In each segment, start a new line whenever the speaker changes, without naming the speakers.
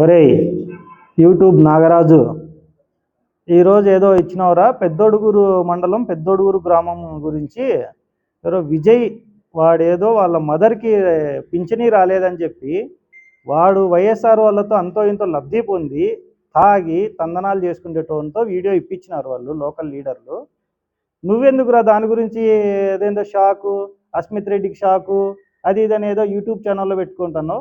ఒరేయ్ యూట్యూబ్ నాగరాజు. ఈరోజు ఏదో ఇచ్చినవరా? పెద్దోడుగురు మండలం పెద్దోడుగురు గ్రామం గురించి. ఎవరో విజయ్ వాడేదో వాళ్ళ మదర్కి పింఛనీ రాలేదని చెప్పి వాడు వైఎస్ఆర్ వాళ్ళతో అంతో ఇంతో లబ్ధి పొంది తాగి తందనాలు చేసుకునేటోన్తో వీడియో ఇప్పించినారు వాళ్ళు లోకల్ లీడర్లు. నువ్వెందుకురా దాని గురించి? ఏదేందో షాకు అస్మిత్ రెడ్డికి షాకు అది ఇదనేదో ఏదో యూట్యూబ్ ఛానల్లో పెట్టుకుంటాను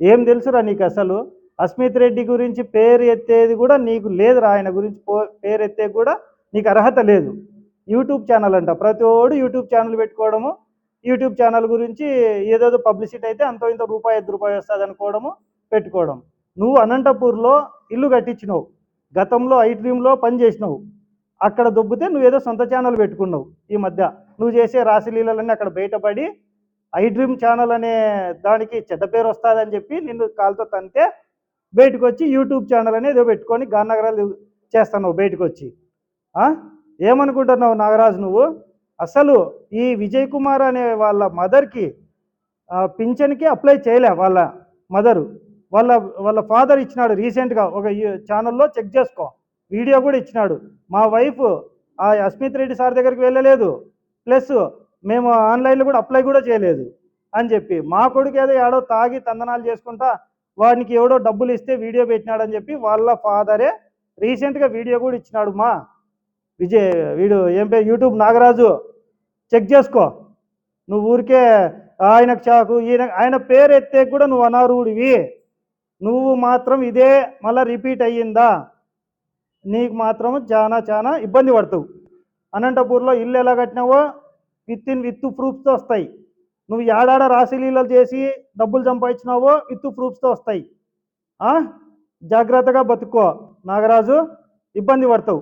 ఏం తెలుసురా నీకు అసలు? అస్మిత్ రెడ్డి గురించి పేరు ఎత్తేది కూడా నీకు లేదురా. ఆయన గురించి పో పేరు ఎత్తే కూడా నీకు అర్హత లేదు. యూట్యూబ్ ఛానల్ అంట. ప్రతి ఓడు యూట్యూబ్ ఛానల్ పెట్టుకోవడము యూట్యూబ్ ఛానల్ గురించి ఏదేదో పబ్లిసిటీ అయితే అంతో ఇంత రూపాయి ఐదు రూపాయి వస్తుంది అనుకోవడము పెట్టుకోవడం. నువ్వు అనంతపూర్లో ఇల్లు కట్టించినావు. గతంలో ఐ డ్రీమ్లో పని చేసినావు. అక్కడ దొబ్బితే నువ్వేదో సొంత ఛానల్ పెట్టుకున్నావు ఈ మధ్య. నువ్వు చేసే రాశిలీలన్నీ అక్కడ బయటపడి ఐ డ్రీమ్ ఛానల్ అనే దానికి చెడ్డ పేరు వస్తుందని చెప్పి నిన్ను కాలుతో తంతే బయటకు వచ్చి యూట్యూబ్ ఛానల్ అనేది పెట్టుకొని గానగరాలు చేస్తున్నావు బయటకు వచ్చి ఏమనుకుంటున్నావు నాగరాజు నువ్వు? అసలు ఈ విజయ్ కుమార్ అనే వాళ్ళ మదర్కి పింఛన్కి అప్లై చేయలే వాళ్ళ మదరు. వాళ్ళ వాళ్ళ ఫాదర్ ఇచ్చినాడు రీసెంట్గా ఒక ఛానల్లో చెక్ చేసుకో. వీడియో కూడా ఇచ్చినాడు. మా వైఫ్ ఆ అస్మిత్ రెడ్డి సార్ దగ్గరికి వెళ్ళలేదు. ప్లస్ మేము ఆన్లైన్లో కూడా అప్లై కూడా చేయలేదు. అని చెప్పి మా కొడుకు ఏదో ఏడో తాగి తందనాలు చేసుకుంటా వానికి ఎవడో డబ్బులు ఇస్తే వీడియో పెట్టినాడని చెప్పి వాళ్ళ ఫాదరే రీసెంట్గా వీడియో కూడా ఇచ్చినాడు మా. విజయ్ వీడు ఏం పేరు? యూట్యూబ్ నాగరాజు. చెక్ చేసుకో. నువ్వు ఊరికే ఆయనకు చాకు ఈయన ఆయన పేరు ఎత్తే కూడా నువ్వు అనారుడివి. నువ్వు మాత్రం ఇదే మళ్ళీ రిపీట్ అయ్యిందా? నీకు మాత్రం చాలా చాలా ఇబ్బంది పడతావు. అనంతపూర్లో ఇల్లు ఎలా కట్టినావో? విత్ ఇన్ విత్ ప్రూఫ్స్ వస్తాయి. నువ్వు ఏడాడ రాశిలీలలు చేసి డబ్బులు సంపాదించినావో విత్ ప్రూఫ్స్తో వస్తాయి. జాగ్రత్తగా బతుక్కో నాగరాజు. ఇబ్బంది పడతావు.